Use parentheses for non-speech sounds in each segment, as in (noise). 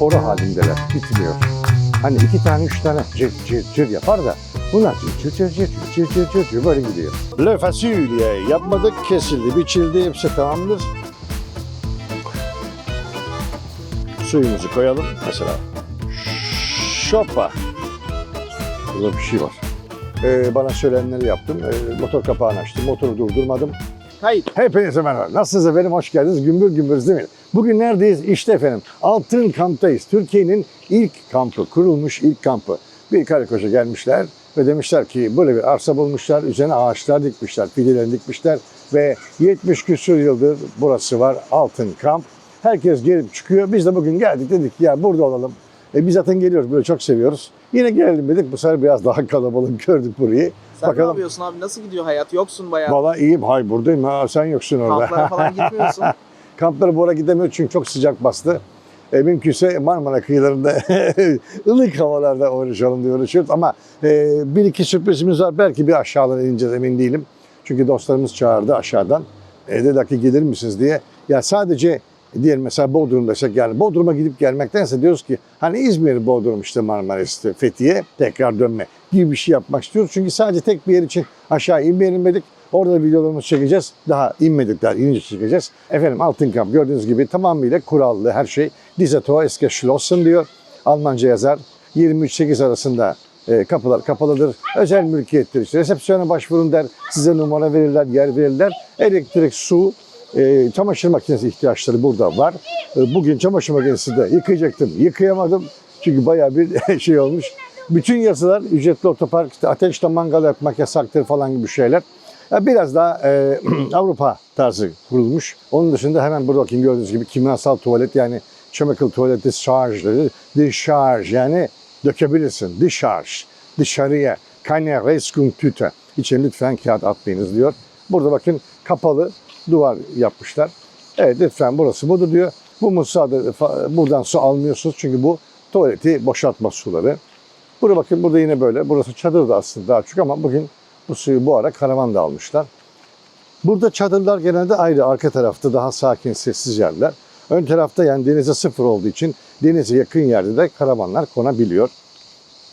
koro halindeler. Bitmiyor. Hani iki tane, üç tane cır cır cır yapar da bunlar cır cır cır cır cır cır cır, cır böyle gidiyor. Le fasulye yapmadık, kesildi, biçildi, hepsi tamamdır. Suyumuzu koyalım mesela. Şopa. Burada bir şey var. Ee, bana söylenenleri yaptım. Ee, motor kapağını açtım, motoru durdurmadım. Hayır. Hepinize merhaba. Nasılsınız efendim? Hoş geldiniz. Gümbür gümbürüz değil mi? Bugün neredeyiz? İşte efendim Altın Kamp'tayız. Türkiye'nin ilk kampı, kurulmuş ilk kampı. Bir karı koca gelmişler ve demişler ki böyle bir arsa bulmuşlar. Üzerine ağaçlar dikmişler, fidelerini dikmişler. Ve 70 küsur yıldır burası var Altın Kamp. Herkes gelip çıkıyor. Biz de bugün geldik dedik ki ya burada olalım. E, biz zaten geliyoruz böyle çok seviyoruz. Yine gelelim dedik. Bu sefer biraz daha kalabalık (laughs) gördük burayı. Sen ne Bakalım. yapıyorsun abi? Nasıl gidiyor hayat? Yoksun bayağı. Valla iyiyim. Hay buradayım. Ha, sen yoksun orada. Kamplara falan gitmiyorsun. (laughs) Kamplara bu ara gidemiyor çünkü çok sıcak bastı. E, mümkünse Marmara kıyılarında (laughs) ılık havalarda uğraşalım diye uğraşıyoruz. Ama e, bir iki sürprizimiz var. Belki bir aşağıdan ineceğiz emin değilim. Çünkü dostlarımız çağırdı aşağıdan. E, dediler ki gelir misiniz diye. Ya sadece diyelim mesela Bodrum'daysak yani Bodrum'a gidip gelmektense diyoruz ki hani İzmir, Bodrum işte Marmaris'te, Fethiye tekrar dönme gibi bir şey yapmak istiyoruz. Çünkü sadece tek bir yer için aşağı inmeyelim dedik. Orada da videolarımızı çekeceğiz. Daha inmedik daha inince çekeceğiz. Efendim Altın Kamp gördüğünüz gibi tamamıyla kurallı her şey. Diese Tor eske Schlossen diyor. Almanca yazar. 23-8 arasında e, kapılar kapalıdır. Özel mülkiyettir. İşte resepsiyona başvurun der. Size numara verirler, yer verirler. Elektrik, su, e, çamaşır makinesi ihtiyaçları burada var. E, bugün çamaşır makinesi de yıkayacaktım. Yıkayamadım. Çünkü bayağı bir (laughs) şey olmuş. Bütün yasalar ücretli otopark, işte ateşte mangal yapmak yasaktır falan gibi şeyler. Biraz daha e, (clears throat) Avrupa tarzı kurulmuş. Onun dışında hemen burada bakın gördüğünüz gibi kimyasal tuvalet yani chemical tuvalet discharge, discharge yani dökebilirsin. Discharge, dışarıya. Keine Reisungtüte. İçine lütfen kağıt atmayınız diyor. Burada bakın kapalı duvar yapmışlar. Evet lütfen burası budur diyor. Bu musada buradan su almıyorsunuz çünkü bu tuvaleti boşaltma suları. Burada bakın burada yine böyle. Burası çadır da aslında daha çok ama bugün bu suyu bu ara karavan da almışlar. Burada çadırlar genelde ayrı. Arka tarafta daha sakin, sessiz yerler. Ön tarafta yani denize sıfır olduğu için denize yakın yerde de karavanlar konabiliyor.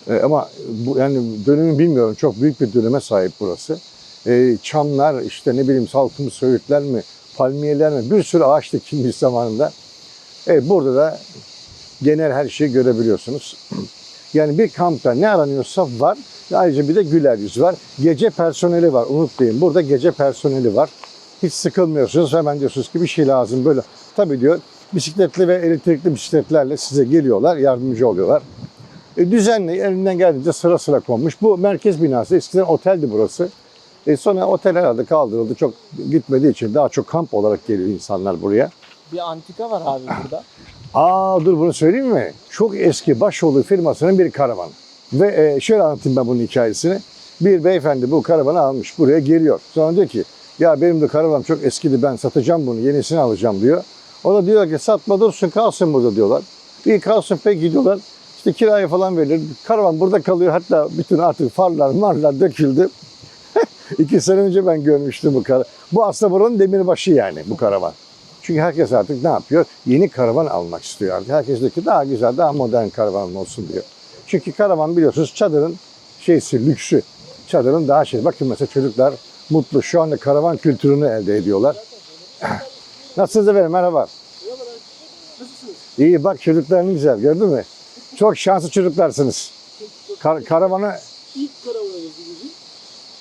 Ee, ama bu yani dönümü bilmiyorum. Çok büyük bir dönüme sahip burası. Ee, çamlar, işte ne bileyim salkım söğütler mi, palmiyeler mi bir sürü ağaç dikilmiş zamanında. Evet burada da genel her şeyi görebiliyorsunuz. (clears throat) Yani bir kampta ne aranıyorsa var. Ayrıca bir de güler yüz var. Gece personeli var. Unutmayın. Burada gece personeli var. Hiç sıkılmıyorsunuz. Hemen diyorsunuz ki bir şey lazım böyle. Tabii diyor bisikletli ve elektrikli bisikletlerle size geliyorlar. Yardımcı oluyorlar. E, düzenli elinden geldiğince sıra sıra konmuş. Bu merkez binası. Eskiden oteldi burası. E, sonra otel herhalde kaldırıldı. Çok gitmediği için daha çok kamp olarak geliyor insanlar buraya. Bir antika var abi burada. (laughs) Aa dur bunu söyleyeyim mi? Çok eski Başoğlu firmasının bir karavanı. Ve e, şöyle anlatayım ben bunun hikayesini. Bir beyefendi bu karavanı almış buraya geliyor. Sonra diyor ki ya benim de karavanım çok eskidi ben satacağım bunu yenisini alacağım diyor. O da diyor ki satma dursun kalsın burada diyorlar. İyi kalsın pek gidiyorlar. İşte kirayı falan verilir. Karavan burada kalıyor. Hatta bütün artık farlar marlar döküldü. (laughs) İki sene önce ben görmüştüm bu karavan. Bu aslında buranın demirbaşı yani bu karavan. Çünkü herkes artık ne yapıyor? Yeni karavan almak istiyor artık. Herkes diyor ki daha güzel, daha modern karavan olsun diyor. Çünkü karavan biliyorsunuz çadırın şeysi, lüksü. Çadırın daha şey. Bakın mesela çocuklar mutlu. Şu anda karavan kültürünü elde ediyorlar. (clears throat) Nasılsınız efendim? Merhaba. İyi bak çocukların güzel gördün mü? Çok şanslı çocuklarsınız. Kar- karavanı İlk karavanımız bizim.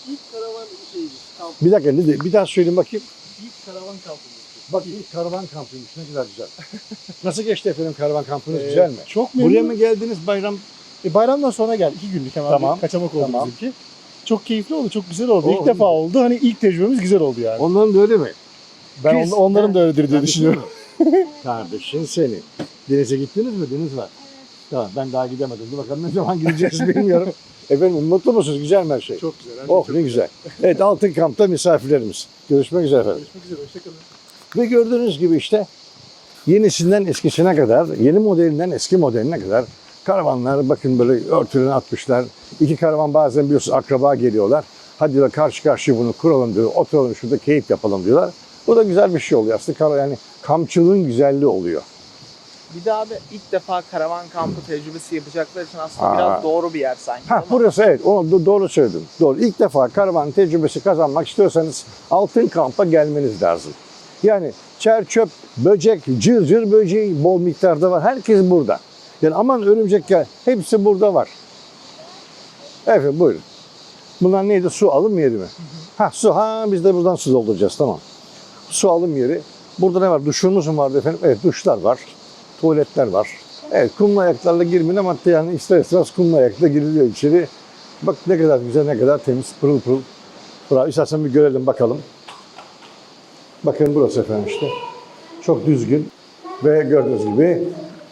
İlk karavan şeydi. Kamp. bir dakika ne- bir daha söyleyeyim bakayım. İlk karavan kampımız. Bak ilk karavan kampıymış ne kadar güzel. (laughs) Nasıl geçti efendim karavan kampınız Ee, güzel mi? Çok memnun. Buraya mı geldiniz bayram? E, bayramdan sonra geldi. İki günlük hemen Tamam, bir kaçamak oldu tamam. bizimki. Çok keyifli oldu, çok güzel oldu. İlk defa oldu. Hani ilk tecrübemiz güzel oldu yani. Onların da öyle mi? ben Biz- on- onların da öyledir diye düşünüyorum. (laughs) Kardeşin seni. Denize gittiniz mi? Deniz var. Tamam ben daha gidemedim. Dur bakalım ne zaman gideceğiz (laughs) bilmiyorum. Efendim mutlu musunuz? Güzel mi her şey? Çok güzel. şey Oh çok ne güzel. Evet Altın Kamp'ta misafirlerimiz. Görüşmek üzere efendim. Görüşmek üzere. Hoşçakalın. Ve gördüğünüz gibi işte yenisinden eskisine kadar, yeni modelinden eski modeline kadar karavanlar bakın böyle örtülerini atmışlar. İki karavan bazen biliyorsunuz akraba geliyorlar. Hadi diyorlar karşı karşıya bunu kuralım diyor. Oturalım şurada keyif yapalım diyorlar. Bu da güzel bir şey oluyor aslında. Yani kampçılığın güzelliği oluyor. Bir de abi ilk defa karavan kampı tecrübesi yapacaklar için aslında Aa. biraz doğru bir yer sanki. Ha, burası evet, onu do- doğru söyledin. Doğru. İlk defa karavan tecrübesi kazanmak istiyorsanız altın kampa gelmeniz lazım. Yani çer çöp, böcek, cır cır böceği bol miktarda var. Herkes burada. Yani aman örümcek gel, hepsi burada var. Efendim buyurun. Bunlar neydi? Su alım yeri mi? Ha su. Ha biz de buradan su dolduracağız. Tamam. Su alım yeri. Burada ne var? Duşumuz mu vardı efendim? Evet duşlar var. Tuvaletler var. Evet kumlu ayaklarla girmeyin ama yani ister istemez kumlu ayakla giriliyor içeri. Bak ne kadar güzel, ne kadar temiz, pırıl pırıl. Bravo. İstersen bir görelim bakalım. Bakın burası efendim işte. Çok düzgün ve gördüğünüz gibi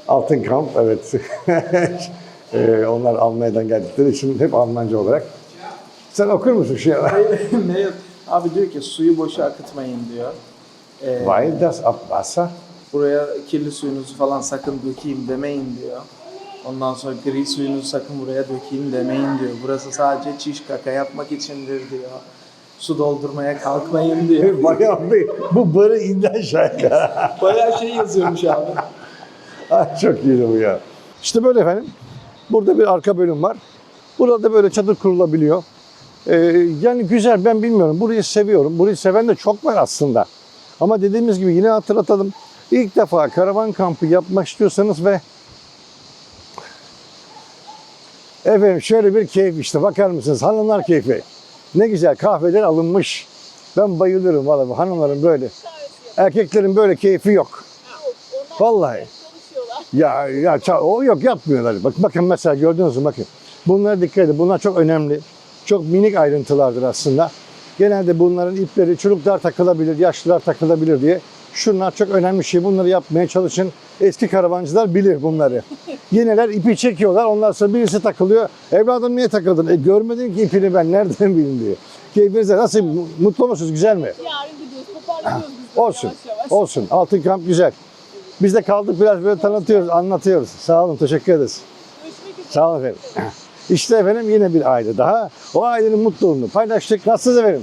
altın kamp. Evet. (laughs) Ee, onlar Almanya'dan geldikleri için hep Almanca olarak. Sen okur musun şey? (laughs) ne yok? Abi diyor ki suyu boşa akıtmayın diyor. Ee, Weil das Abwasser buraya kirli suyunuzu falan sakın dökeyim demeyin diyor. Ondan sonra gri suyunuzu sakın buraya dökeyim demeyin diyor. Burası sadece çiş kaka yapmak içindir diyor. Su doldurmaya kalkmayın diyor. (laughs) Bayağı bir, bu barı indi aşağıya. (laughs) Bayağı şey yazıyormuş abi. Ah, Çok iyi bu ya. İşte böyle efendim. Burada bir arka bölüm var. Burada böyle çadır kurulabiliyor. Ee, yani güzel ben bilmiyorum. Burayı seviyorum. Burayı seven de çok var aslında. Ama dediğimiz gibi yine hatırlatalım. İlk defa karavan kampı yapmak istiyorsanız ve efendim şöyle bir keyif işte bakar mısınız hanımlar keyfi. Ne güzel kahveler alınmış. Ben bayılıyorum valla bu hanımların böyle. Erkeklerin böyle keyfi yok. Vallahi. Ya ya o yok yapmıyorlar. Bak bakın mesela gördünüz mü bakın. Bunlara dikkat edin. Bunlar çok önemli. Çok minik ayrıntılardır aslında. Genelde bunların ipleri çocuklar takılabilir, yaşlılar takılabilir diye. Şunlar çok önemli şey. Bunları yapmaya çalışın. Eski karavancılar bilir bunları. (laughs) Yeniler ipi çekiyorlar. Ondan sonra birisi takılıyor. Evladım niye takıldın? E, görmedin ki ipini ben nereden bileyim diyor. Keyfinize nasıl? Mutlu musunuz? Güzel mi? Yarın gidiyoruz, toparlanıyoruz biz de Olsun. yavaş yavaş. Olsun. Altın kamp güzel. Biz de kaldık biraz böyle tanıtıyoruz, anlatıyoruz. Sağ olun, teşekkür ederiz. Sağ olun efendim. (laughs) İşte efendim yine bir aile daha. O ailenin mutluluğunu paylaştık. Nasılsınız efendim?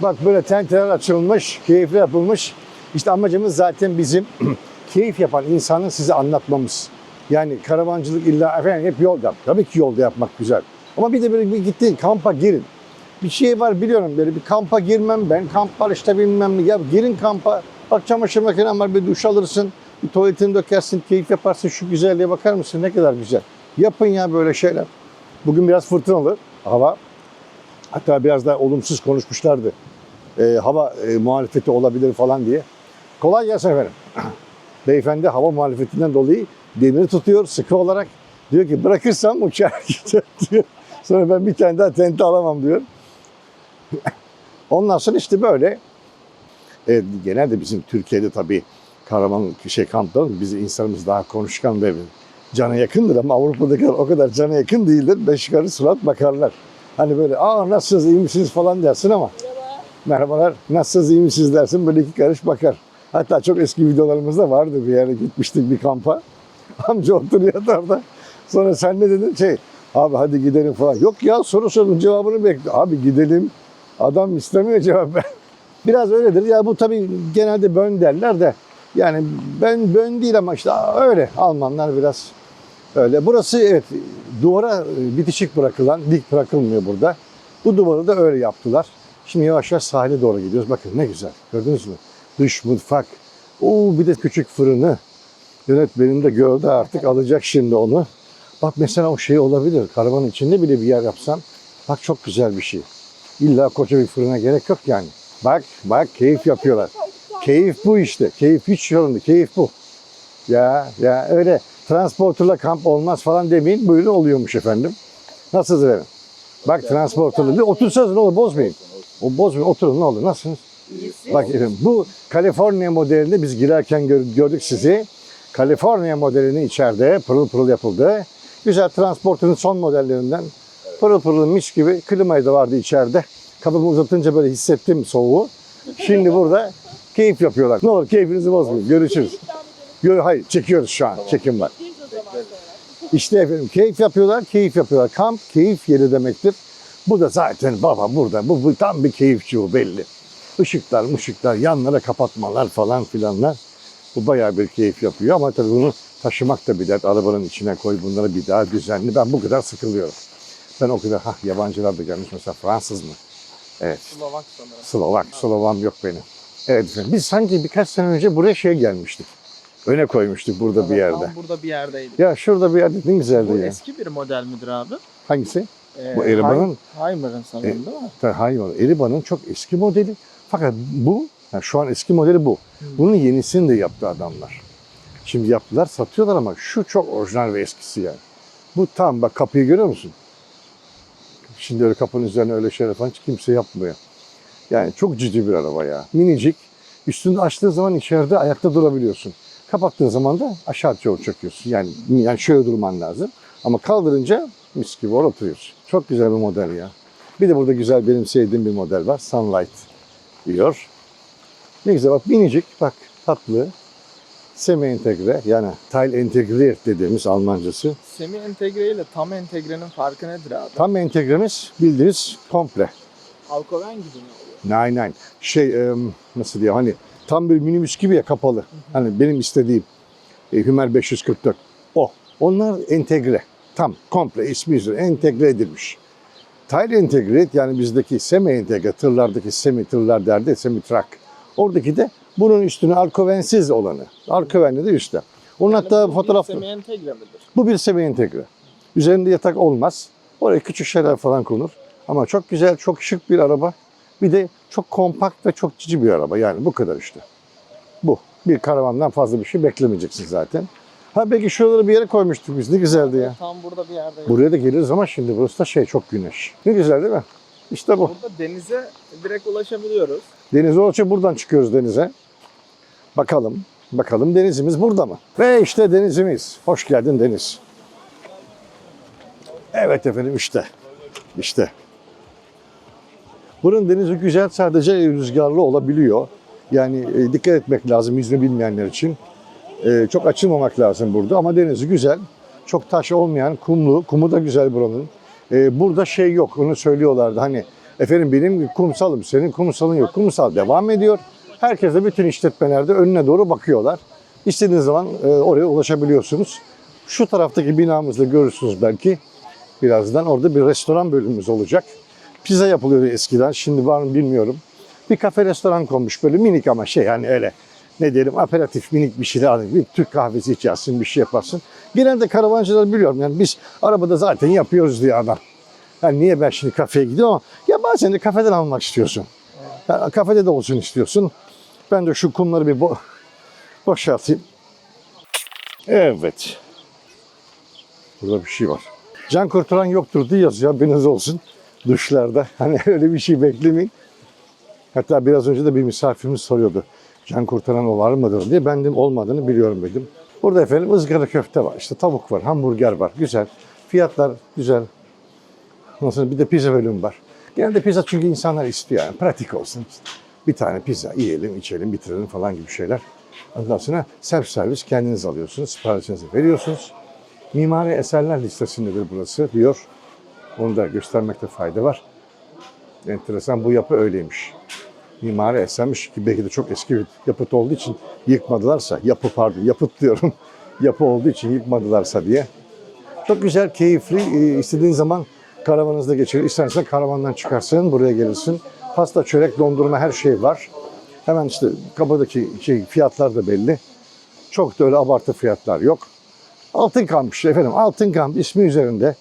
Bak böyle tenteler açılmış, keyifli yapılmış. İşte amacımız zaten bizim (clears throat) keyif yapan insanı size anlatmamız. Yani karavancılık illa efendim hep yolda. Tabii ki yolda yapmak güzel. Ama bir de böyle bir gittin kampa girin. Bir şey var biliyorum böyle bir kampa girmem ben. Kamp işte bilmem ne. Ya girin kampa. Bak çamaşır makinen var bir duş alırsın. Bir tuvaletini dökersin, keyif yaparsın. Şu güzelliğe bakar mısın? Ne kadar güzel. Yapın ya böyle şeyler. Bugün biraz fırtınalı hava. Hatta biraz da olumsuz konuşmuşlardı. Ee, hava e, muhalefeti olabilir falan diye. Kolay gelsin efendim. (clears throat) Beyefendi hava muhalefetinden dolayı demiri tutuyor sıkı olarak. Diyor ki bırakırsam uçar (laughs) gider diyor. Sonra ben bir tane daha tente alamam diyor. (laughs) Ondan sonra işte böyle. E, genelde bizim Türkiye'de tabii karavan şey kamplar bizim insanımız daha konuşkan ve cana yakındır ama Avrupa'dakiler o kadar cana yakın değildir. Beş yukarı surat bakarlar. Hani böyle aa nasılsınız iyi misiniz falan dersin ama merhabalar nasılsınız iyi misiniz dersin böyle iki karış bakar. Hatta çok eski videolarımızda vardı bir yere gitmiştik bir kampa. (laughs) Amca oturuyor orada. Sonra sen ne dedin? Şey abi hadi gidelim falan. Yok ya soru sorun cevabını bekle. Abi gidelim. Adam istemiyor cevap. (laughs) Biraz öyledir. Ya bu tabii genelde bön derler de yani ben bön değil ama işte öyle. Almanlar biraz öyle. Burası evet duvara e, bitişik bırakılan, dik bırakılmıyor burada. Bu duvarı da öyle yaptılar. Şimdi yavaş yavaş sahile doğru gidiyoruz. Bakın ne güzel. Gördünüz mü? Dış mutfak. Oo bir de küçük fırını. Yönetmenim de gördü artık alacak şimdi onu. Bak mesela o şey olabilir. Karavanın içinde bile bir yer yapsan. Bak çok güzel bir şey. İlla koca bir fırına gerek yok yani. Bak bak keyif yapıyorlar. Keyif bu işte. Keyif hiç değil. Keyif bu. Ya ya öyle transporterla kamp olmaz falan demeyin. Böyle oluyormuş efendim. Nasılsınız efendim? Bak transporterla. Otursanız ne olur bozmayın. O bozmayın. Oturun ne olur. Nasılsınız? Bak efendim bu Kaliforniya modelinde biz girerken gör- gördük sizi. Kaliforniya modelini içeride pırıl pırıl yapıldı. Güzel transporterın son modellerinden pırıl pırıl mis gibi klimayı da vardı içeride. Kapımı uzatınca böyle hissettim soğuğu. Şimdi burada keyif yapıyorlar. Ne olur keyfinizi bozmayın. Görüşürüz. Gör, hayır çekiyoruz şu an. Çekim var. İşte efendim keyif yapıyorlar, keyif yapıyorlar. Kamp keyif yeri demektir. Bu da zaten baba burada. Bu, bu tam bir keyifçi bu belli. Işıklar, mışıklar, yanlara kapatmalar falan filanlar. Bu bayağı bir keyif yapıyor ama tabii bunu taşımak da bir dert. Arabanın içine koy bunları bir daha düzenli. Ben bu kadar sıkılıyorum. Ben o kadar, ha yabancılar da gelmiş mesela Fransız mı? Evet. Slovak sanırım. Slovak, Slovam yok benim. Evet efendim. Biz sanki birkaç sene önce buraya şey gelmiştik. Öne koymuştuk burada bir yerde. Tam burada bir yerdeydik. Ya şurada bir yerde ne güzeldi Bu ya. eski bir model midir abi? Hangisi? Ee, Bu Eriban'ın- Heimer'ın sanırım değil mi? Tabii hayır, Eriban'ın çok eski modeli. Fakat bu, yani şu an eski modeli bu. Bunun yenisini de yaptı adamlar. Şimdi yaptılar, satıyorlar ama şu çok orijinal ve eskisi yani. Bu tam bak kapıyı görüyor musun? Şimdi öyle kapının üzerine öyle şeyler falan hiç kimse yapmıyor. Yani çok ciddi bir araba ya. Minicik. Üstünde açtığın zaman içeride ayakta durabiliyorsun. Kapattığın zaman da aşağı doğru çöküyorsun. Yani, yani şöyle durman lazım. Ama kaldırınca mis gibi orada oturuyorsun. Çok güzel bir model ya. Bir de burada güzel benim sevdiğim bir model var. Sunlight diyor. Ne güzel bak minicik bak tatlı. Semi entegre yani tile entegre dediğimiz Almancası. Semi entegre ile tam entegrenin farkı nedir abi? Tam entegremiz bildiğiniz komple. Alkoven gibi mi oluyor? Nine nine. Şey nasıl diyor hani tam bir minibüs gibi ya kapalı. Hani benim istediğim e, Hümer 544. O. Onlar entegre. Tam komple ismi üzere entegre edilmiş. Tile entegre yani bizdeki semi entegre tırlardaki semi tırlar derdi semi truck. Oradaki de bunun üstüne arkovensiz olanı. Arkovenli de üstte. Onun hatta fotoğraf Semi entegre midir? bu bir semi entegre. Üzerinde yatak olmaz. Oraya küçük şeyler falan konur. Ama çok güzel, çok şık bir araba. Bir de çok kompakt ve çok cici bir araba. Yani bu kadar işte. Bu. Bir karavandan fazla bir şey beklemeyeceksin zaten. Ha belki şuraları bir yere koymuştuk biz. Ne güzeldi ya. Tam burada bir yerdeyim. Buraya da geliriz ama şimdi burası da şey çok güneş. Ne güzel değil mi? İşte bu. Burada denize direkt ulaşabiliyoruz. Denize olça buradan çıkıyoruz denize. Bakalım. Bakalım denizimiz burada mı? Ve işte denizimiz. Hoş geldin deniz. Evet efendim işte. İşte. Bunun denizi güzel sadece rüzgarlı olabiliyor. Yani e, dikkat etmek lazım yüzme bilmeyenler için. E, çok açılmamak lazım burada ama denizi güzel. Çok taş olmayan kumlu. Kumu da güzel buranın. E, burada şey yok onu söylüyorlardı hani efendim benim kumsalım senin kumsalın yok. Kumsal devam ediyor. Herkes de bütün işletmelerde önüne doğru bakıyorlar. İstediğiniz zaman e, oraya ulaşabiliyorsunuz. Şu taraftaki binamızda görürsünüz belki birazdan orada bir restoran bölümümüz olacak. Pizza yapılıyordu eskiden. Şimdi var mı bilmiyorum. Bir kafe restoran konmuş böyle minik ama şey yani öyle ne diyelim aperatif minik bir şeyler alın. Bir Türk kahvesi içersin bir şey yaparsın. Genelde karavancılar biliyorum yani biz arabada zaten yapıyoruz diye adam. Yani niye ben şimdi kafeye gidiyorum ama ya bazen de kafeden almak istiyorsun. Yani kafede de olsun istiyorsun. Ben de şu kumları bir bo boşaltayım. Evet. Burada bir şey var. Can kurtaran yoktur diye yazıyor. Haberiniz olsun. Duşlarda. Hani (laughs) öyle bir şey beklemeyin. Hatta biraz önce de bir misafirimiz soruyordu. Can kurtaran o var mıdır diye. Ben de olmadığını biliyorum dedim. Burada efendim ızgara köfte var. işte tavuk var, hamburger var. Güzel. Fiyatlar güzel. Nasıl bir de pizza bölümü var. Genelde pizza çünkü insanlar istiyor yani. Pratik olsun. Bir tane pizza yiyelim, içelim, bitirelim falan gibi şeyler. Ondan sonra self servis kendiniz alıyorsunuz. Siparişinizi veriyorsunuz. Mimari eserler listesindedir burası diyor. Onu da göstermekte fayda var. Enteresan bu yapı öyleymiş. Mimari esermiş ki belki de çok eski bir yapıt olduğu için yıkmadılarsa, yapı pardon yapıt diyorum. (laughs) yapı olduğu için yıkmadılarsa diye. Çok güzel, keyifli. Ee, istediğin zaman karavanınızda geçirir. İstersen karavandan çıkarsın, buraya gelirsin. Pasta, çörek, dondurma her şey var. Hemen işte kapıdaki şey, fiyatlar da belli. Çok da öyle abartı fiyatlar yok. Altın kamp işte efendim. Altın kamp ismi üzerinde.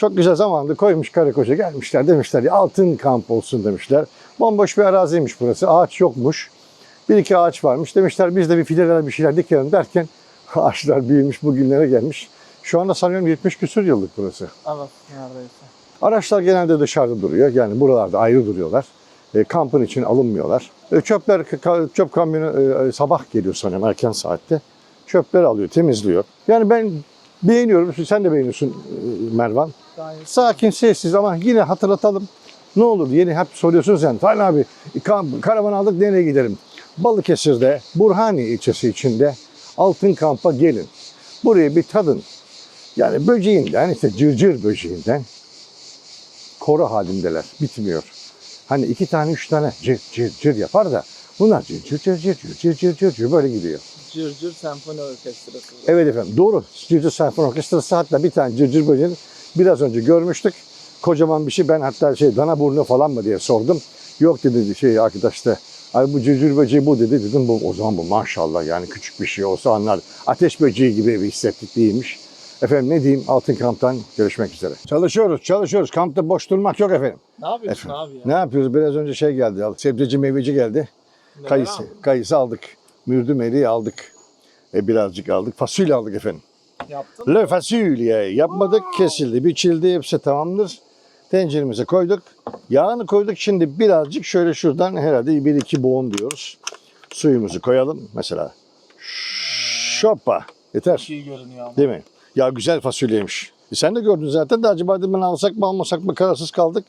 Çok güzel zamanında koymuş karı koca gelmişler demişler ya altın kamp olsun demişler. Bomboş bir araziymiş burası. Ağaç yokmuş. Bir iki ağaç varmış. Demişler biz de bir fideler bir şeyler dikelim derken (laughs) ağaçlar büyümüş bugünlere gelmiş. Şu anda sanıyorum 70 küsur yıllık burası. Evet neredeyse. Araçlar genelde dışarıda duruyor. Yani buralarda ayrı duruyorlar. E, kampın için alınmıyorlar. E, çöpler, çöp kamyonu e, sabah geliyor sanırım erken saatte. Çöpleri alıyor, temizliyor. Yani ben Beğeniyorum. Sen de beğeniyorsun Mervan. Gayet. Sakin, sessiz ama yine hatırlatalım. Ne olur yeni hep soruyorsunuz yani. Taylan abi karavan aldık nereye gidelim? Balıkesir'de Burhani ilçesi içinde Altın Kamp'a gelin. Burayı bir tadın. Yani böceğinden işte cırcır böceğinden koro halindeler. Bitmiyor. Hani iki tane üç tane cır cır cır yapar da bunlar cır cır cır cır cır cır cır, cır böyle gidiyor. Cırcır Senfoni Orkestrası. Evet efendim doğru. Cırcır Senfoni Orkestrası hatta bir tane cırcır böceğini biraz önce görmüştük. Kocaman bir şey ben hatta şey dana burnu falan mı diye sordum. Yok dedi şey arkadaş da Ay bu cırcır böceği bu dedi. Dedim bu o zaman bu maşallah yani küçük bir şey olsa anlar. Ateş böceği gibi bir hissettik değilmiş. Efendim ne diyeyim Altın Kamp'tan görüşmek üzere. Çalışıyoruz çalışıyoruz. Kampta boş durmak yok efendim. Ne yapıyorsun Efendim, abi ya? Ne yapıyoruz? Biraz önce şey geldi. Sebzeci meyveci geldi. Neler Kayısı. Kayısı aldık. Mürdüm eriği aldık. E, birazcık aldık. Fasulye aldık efendim. Yaptın Le fasulye yapmadık, kesildi, biçildi, hepsi tamamdır. Tenceremize koyduk. Yağını koyduk. Şimdi birazcık şöyle şuradan herhalde bir iki boğum diyoruz. Suyumuzu koyalım. Mesela şopa. Yeter. İyi görünüyor ama. Değil mi? Ya güzel fasulyeymiş. E sen de gördün zaten de acaba dedim alsak mı almasak mı kararsız kaldık.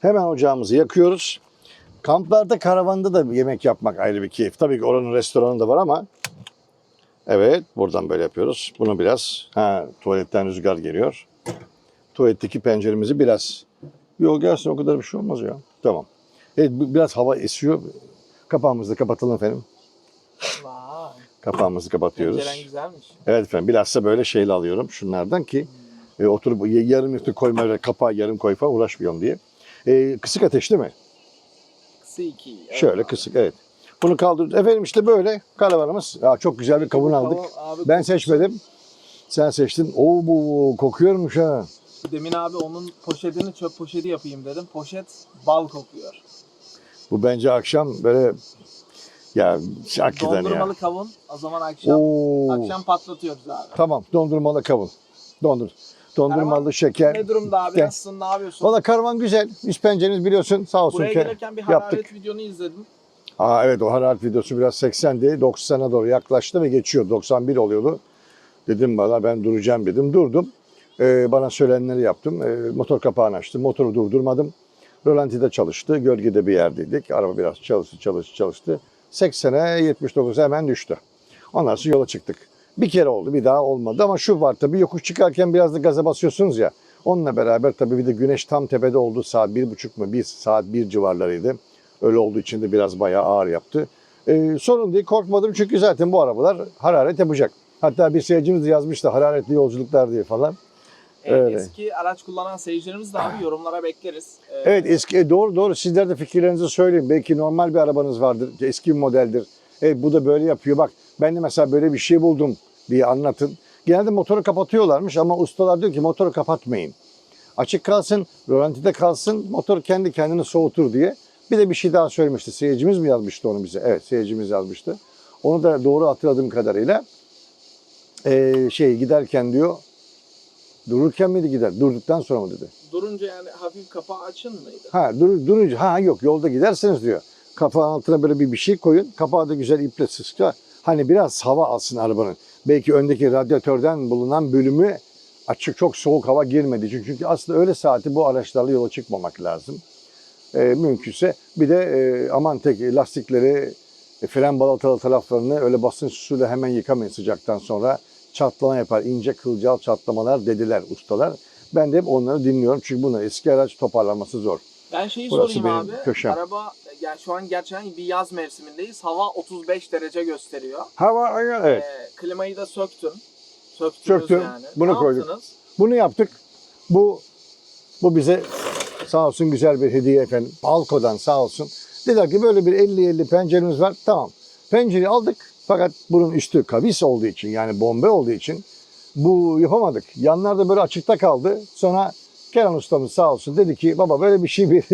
Hemen ocağımızı yakıyoruz. Kamplarda, karavanda da yemek yapmak ayrı bir keyif. Tabii ki oranın restoranı da var ama evet buradan böyle yapıyoruz. Bunu biraz ha tuvaletten rüzgar geliyor. Tuvaletteki penceremizi biraz yok gelsin o kadar bir şey olmaz ya. Tamam. Evet biraz hava esiyor. Kapağımızı da kapatalım efendim. Vay. Kapağımızı kapatıyoruz. Penceren güzelmiş. Evet efendim bilhassa böyle şeyle alıyorum şunlardan ki e, oturup yarım üstü koyma kapağı yarım koy falan uğraşmayalım diye. E, kısık ateş değil mi? İki. Evet Şöyle kısık evet. Bunu kaldırıyoruz. Efendim işte böyle karavanımız. Ya, çok güzel bir kavun aldık. Abi Ben seçmedim. Sen seçtin. Oo bu kokuyormuş ha. Demin abi onun poşetini çöp poşeti yapayım dedim. Poşet bal kokuyor. Bu bence akşam böyle ya hakikaten ya. Dondurmalı kavun. O zaman akşam Oo. akşam patlatıyoruz abi. Tamam dondurmalı kavun. Dondur. Dondurmalı Karavan şeker. Ne durumda abi? Nasılsın? Ne yapıyorsun? Valla karavan güzel. Üst pencereniz biliyorsun sağ olsun Buraya ki gelirken bir hararet yaptık. videonu izledim. Aa evet o hararet videosu biraz 80'di. 90'a doğru yaklaştı ve geçiyor. 91 oluyordu. Dedim bana ben duracağım dedim. Durdum. Ee, bana söylenenleri yaptım. Ee, motor kapağını açtım. Motoru durdurmadım. Rölantide çalıştı. Gölgede bir yerdeydik. Araba biraz çalıştı çalıştı çalıştı. 80'e 79'a hemen düştü. Ondan sonra yola çıktık. Bir kere oldu bir daha olmadı ama şu var tabii yokuş çıkarken biraz da gaza basıyorsunuz ya. Onunla beraber tabii bir de güneş tam tepede oldu saat bir buçuk mu bir saat bir civarlarıydı. Öyle olduğu için de biraz bayağı ağır yaptı. Ee, sorun değil korkmadım çünkü zaten bu arabalar hararet yapacak. Hatta bir seyircimiz yazmıştı hararetli yolculuklar diye falan. Ee, Öyle. Eski araç kullanan seyircilerimiz de abi yorumlara bekleriz. Ee, Evet eski e, doğru doğru sizler de fikirlerinizi söyleyin. Belki normal bir arabanız vardır. Eski bir modeldir. Evet bu da böyle yapıyor. Bak ben de mesela böyle bir şey buldum diye anlatın. Genelde motoru kapatıyorlarmış ama ustalar diyor ki motoru kapatmayın. Açık kalsın, rölantide kalsın, motor kendi kendini soğutur diye. Bir de bir şey daha söylemişti. Seyircimiz mi yazmıştı onu bize? Evet seyircimiz yazmıştı. Onu da doğru hatırladığım kadarıyla ee, şey giderken diyor dururken miydi gider? Durduktan sonra mı dedi? Durunca yani hafif kapağı açın mıydı? Ha dur, durunca ha yok yolda giderseniz diyor. Kapağın altına böyle bir bir şey koyun. Kapağı da güzel iple sıkça. Hani biraz hava alsın arabanın. Belki öndeki radyatörden bulunan bölümü açık çok soğuk hava girmedi. Çünkü, aslında öyle saati bu araçlarla yola çıkmamak lazım. Ee, mümkünse bir de e, aman tek lastikleri e, fren balatalı taraflarını öyle basınç suyla hemen yıkamayın sıcaktan sonra. Çatlama yapar, ince kılcal çatlamalar dediler ustalar. Ben de hep onları dinliyorum çünkü bunlar eski araç toparlanması zor. Ben şeyi Burası sorayım benim abi. köşem. Araba yani şu an gerçekten bir yaz mevsimindeyiz. Hava 35 derece gösteriyor. Hava evet. Ee, klimayı da söktün. Söktünüz Söktüm, yani. bunu ne koyduk. Yaptınız? Bunu yaptık. Bu bu bize sağ olsun güzel bir hediye efendim. Alko'dan sağ olsun. Dediler ki böyle bir 50-50 penceremiz var. Tamam. Pencereyi aldık. Fakat bunun üstü kavis olduğu için yani bombe olduğu için bu yapamadık. Yanlarda böyle açıkta kaldı. Sonra Kenan ustamız sağ olsun dedi ki baba böyle bir şey bir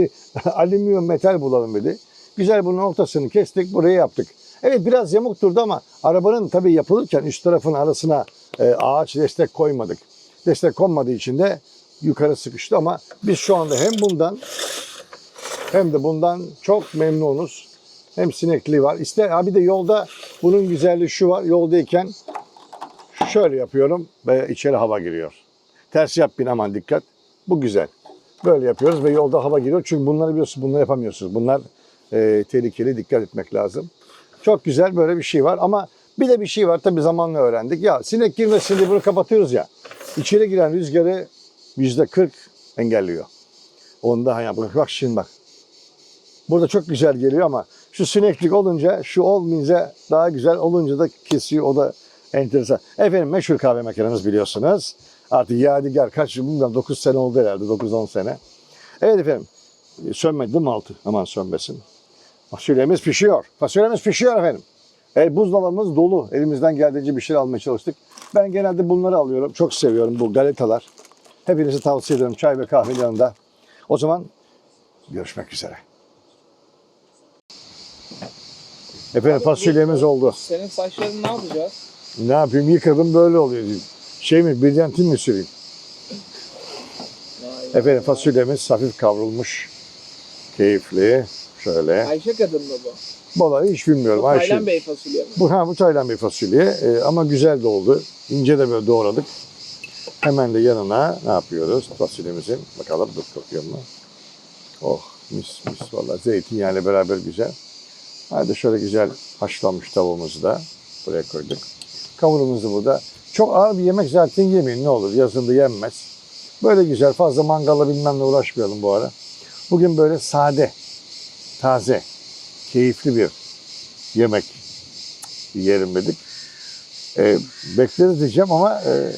(laughs) alüminyum metal bulalım dedi. Güzel bunun ortasını kestik buraya yaptık. Evet biraz yamuk durdu ama arabanın tabii yapılırken üst tarafın arasına e, ağaç destek koymadık. Destek konmadığı için de yukarı sıkıştı ama biz şu anda hem bundan hem de bundan çok memnunuz. Hem sinekli var. İşte abi de yolda bunun güzelliği şu var. Yoldayken şöyle yapıyorum ve içeri hava giriyor. Ters yap bin aman dikkat. Bu güzel. Böyle yapıyoruz ve yolda hava giriyor. Çünkü bunları biliyorsunuz bunları yapamıyorsunuz. Bunlar e, tehlikeli dikkat etmek lazım. Çok güzel böyle bir şey var ama bir de bir şey var tabii zamanla öğrendik. Ya sinek girmesin diye bunu kapatıyoruz ya. İçeri giren rüzgarı yüzde 40 engelliyor. Onda hani bak, bak şimdi bak. Burada çok güzel geliyor ama Şu sineklik olunca, şu olmayınca daha güzel olunca da kesiyor. O da enteresan. Efendim meşhur kahve makinemiz biliyorsunuz. Artık yadigar kaç yıl bilmiyorum 9 sene oldu herhalde 9-10 sene. Evet efendim. Sönmedi değil mi altı? Aman sönmesin. Fasulyemiz pişiyor. Fasulyemiz pişiyor efendim. E, buzdolabımız dolu. Elimizden geldiğince bir şey almaya çalıştık. Ben genelde bunları alıyorum. Çok seviyorum bu galetalar. Hepinize tavsiye ederim çay ve kahve yanında. O zaman görüşmek üzere. Efendim fasulyemiz oldu. Senin saçlarını ne yapacağız? Ne yapayım yıkadım böyle oluyor. diyeyim. Şey mi brilyantin mi süreyim? Efendim fasulyemiz hafif kavrulmuş. Keyifli. Şöyle. Ayşe kadın mı bu? Vallahi hiç bilmiyorum. Bu Ayşe. Taylan Bey fasulye mi? Bu, ha, bu Tayland Bey fasulye e, ama güzel de oldu. İnce de böyle doğradık. Hemen de yanına ne yapıyoruz? Fasulyemizin bakalım dur kokuyor mu? Oh mis mis vallahi zeytinyağıyla beraber güzel. Hadi şöyle güzel haşlanmış tavuğumuzu da buraya koyduk. Kavurumuzu burada. Çok ağır bir yemek zaten yemeyin ne olur yazında yenmez. Böyle güzel fazla mangalla bilmem ne uğraşmayalım bu ara. Bugün böyle sade, taze, keyifli bir yemek yiyelim dedik. E, bekleriz diyeceğim ama e,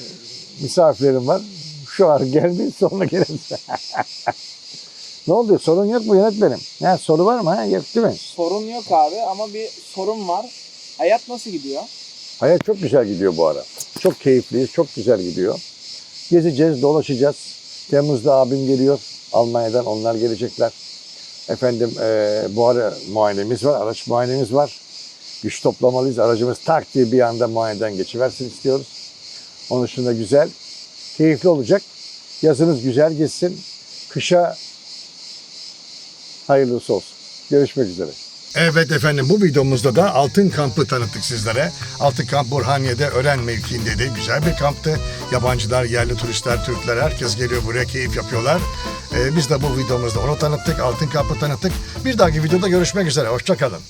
misafirlerim var. Şu an gelmeyin sonra geliriz. (laughs) ne oldu? Sorun yok mu yönetmenim? Ya soru var mı? Ha? Yok değil mi? Sorun yok abi ama bir sorun var. Hayat nasıl gidiyor? Hayat çok güzel gidiyor bu ara. Çok keyifliyiz, çok güzel gidiyor. Gezeceğiz, dolaşacağız. Temmuz'da abim geliyor Almanya'dan, onlar gelecekler. Efendim e, bu ara muayenemiz var, araç muayenemiz var. Güç toplamalıyız, aracımız tak diye bir anda muayeneden geçiversin istiyoruz. Onun dışında güzel, keyifli olacak. Yazınız güzel geçsin. Kışa hayırlısı olsun. Görüşmek üzere. Evet efendim bu videomuzda da Altın Kamp'ı tanıttık sizlere. Altın Kamp Burhaniye'de Ören mevkiindeydi. Güzel bir kamptı. Yabancılar, yerli turistler, Türkler herkes geliyor buraya keyif yapıyorlar. Ee, biz de bu videomuzda onu tanıttık. Altın Kamp'ı tanıttık. Bir dahaki videoda görüşmek üzere. Hoşçakalın.